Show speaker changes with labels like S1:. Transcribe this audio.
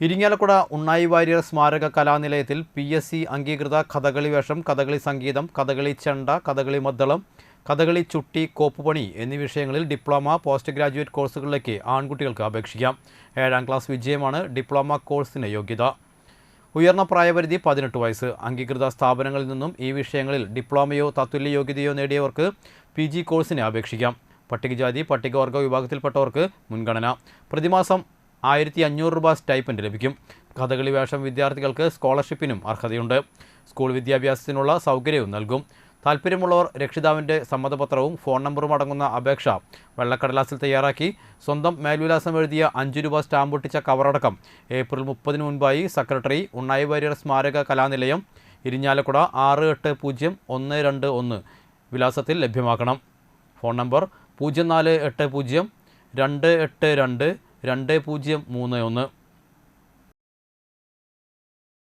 S1: ഇരിങ്ങാലക്കുട ഉണ്ണായി വാര്യർ സ്മാരക കലാനിലയത്തിൽ P S C അംഗീകൃത കഥകളി വേഷം കഥകളി സംഗീതം കഥകളി ചെണ്ട കഥകളി മദ്ദളം കഥകളി ചുട്ടി കോപ്പുപണി എന്നീ വിഷയങ്ങളിൽ ഡിപ്ലോമ പോസ്റ്റ് ഗ്രാജുവേറ്റ് കോഴ്സുകളിലേക്ക് ആൺകുട്ടികൾക്ക് അപേക്ഷിക്കാം. ഏഴാം ക്ലാസ് വിജയമാണ് ഡിപ്ലോമ കോഴ്സിന് യോഗ്യത. ഉയർന്ന പ്രായപരിധി പതിനെട്ട് വയസ്സ്. അംഗീകൃത സ്ഥാപനങ്ങളിൽ നിന്നും ഈ വിഷയങ്ങളിൽ ഡിപ്ലോമയോ തത്തുല്യ യോഗ്യതയോ നേടിയവർക്ക് പി ജി കോഴ്സിന് അപേക്ഷിക്കാം. പട്ടികജാതി പട്ടികവർഗ വിഭാഗത്തിൽപ്പെട്ടവർക്ക് മുൻഗണന. പ്രതിമാസം ആയിരത്തി അഞ്ഞൂറ് രൂപ സ്റ്റൈപ്പൻഡ് ലഭിക്കും. കഥകളി വേഷം വിദ്യാർത്ഥികൾക്ക് സ്കോളർഷിപ്പിനും അർഹതയുണ്ട്. സ്കൂൾ വിദ്യാഭ്യാസത്തിനുള്ള സൗകര്യവും നൽകും. താല്പര്യമുള്ളവർ രക്ഷിതാവിന്റെ സമ്മതപത്രവും ഫോൺ നമ്പറും അടങ്ങുന്ന അപേക്ഷ വെള്ളക്കടലാസിൽ തയ്യാറാക്കി. സ്വന്തം മേൽവിലാസം എഴുതിയ അഞ്ച് രൂപ സ്റ്റാമ്പ് ഒട്ടിച്ച കവറടക്കം ഏപ്രിൽ മുപ്പതിന് മുൻപായി സെക്രട്ടറി ഉണ്ണായി വാര്യർ സ്മാരക കലാനിലയം ഇരിഞ്ഞാലക്കുട ആറ് എട്ട് പൂജ്യം ഒന്ന് രണ്ട് ഒന്ന് വിലാസത്തിൽ ലഭ്യമാക്കണം. ഫോൺ നമ്പർ പൂജ്യം നാല് എട്ട് പൂജ്യം രണ്ട് എട്ട് രണ്ട് രണ്ട് പൂജ്യം മൂന്ന് ഒന്ന്.